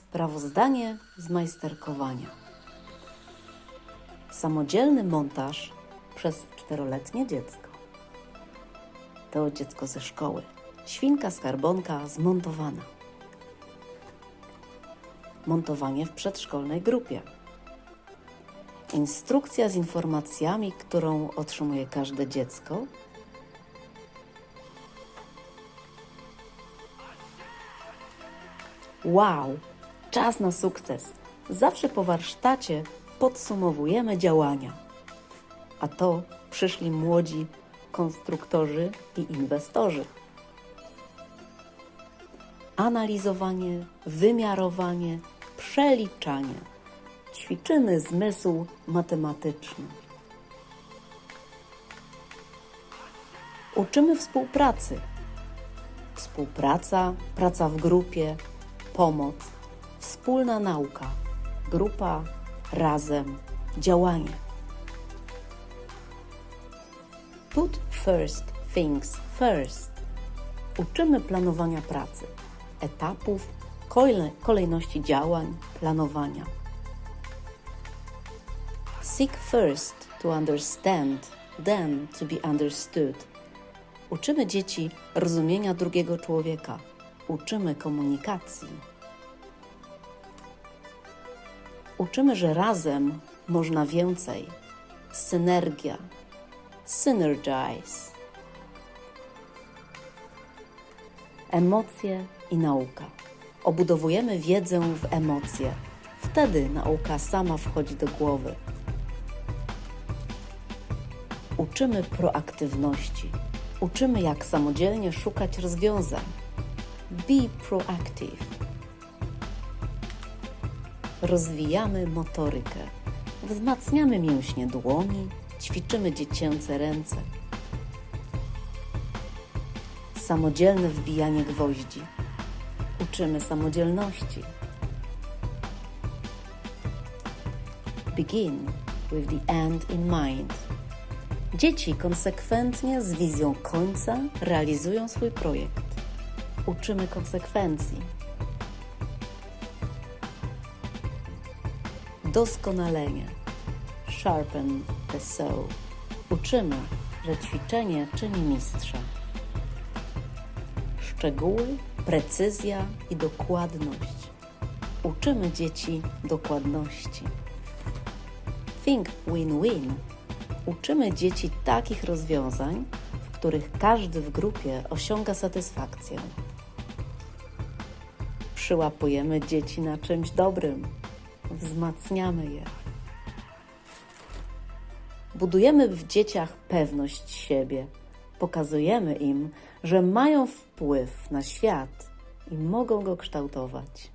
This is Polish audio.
Sprawozdanie z majsterkowania. Samodzielny montaż przez czteroletnie dziecko. To dziecko ze szkoły. Świnka skarbonka zmontowana. Montowanie w przedszkolnej grupie. Instrukcja z informacjami, którą otrzymuje każde dziecko. Wow, czas na sukces. Zawsze po warsztacie podsumowujemy działania. A to przyszli młodzi konstruktorzy i inwestorzy. Analizowanie, wymiarowanie, przeliczanie. Ćwiczymy zmysł matematyczny. Uczymy współpracy. Współpraca, praca w grupie, pomoc, wspólna nauka, grupa, razem, działanie. Put first things first. Uczymy planowania pracy, etapów, kolej- kolejności działań, planowania. Seek first to understand, then to be understood. Uczymy dzieci rozumienia drugiego człowieka. Uczymy komunikacji. Uczymy, że razem można więcej. Synergia. Synergize. Emocje i nauka. Obudowujemy wiedzę w emocje. Wtedy nauka sama wchodzi do głowy. Uczymy proaktywności. Uczymy, jak samodzielnie szukać rozwiązań. Be proactive. Rozwijamy motorykę. Wzmacniamy mięśnie dłoni, ćwiczymy dziecięce ręce. Samodzielne wbijanie gwoździ. Uczymy samodzielności. Begin with the end in mind. Dzieci konsekwentnie z wizją końca realizują swój projekt. Uczymy konsekwencji. Doskonalenie. Sharpen the soul. Uczymy, że ćwiczenie czyni mistrza. Szczegóły, precyzja i dokładność. Uczymy dzieci dokładności. Think win-win. Uczymy dzieci takich rozwiązań, w których każdy w grupie osiąga satysfakcję. Przyłapujemy dzieci na czymś dobrym, wzmacniamy je. Budujemy w dzieciach pewność siebie, pokazujemy im, że mają wpływ na świat i mogą go kształtować.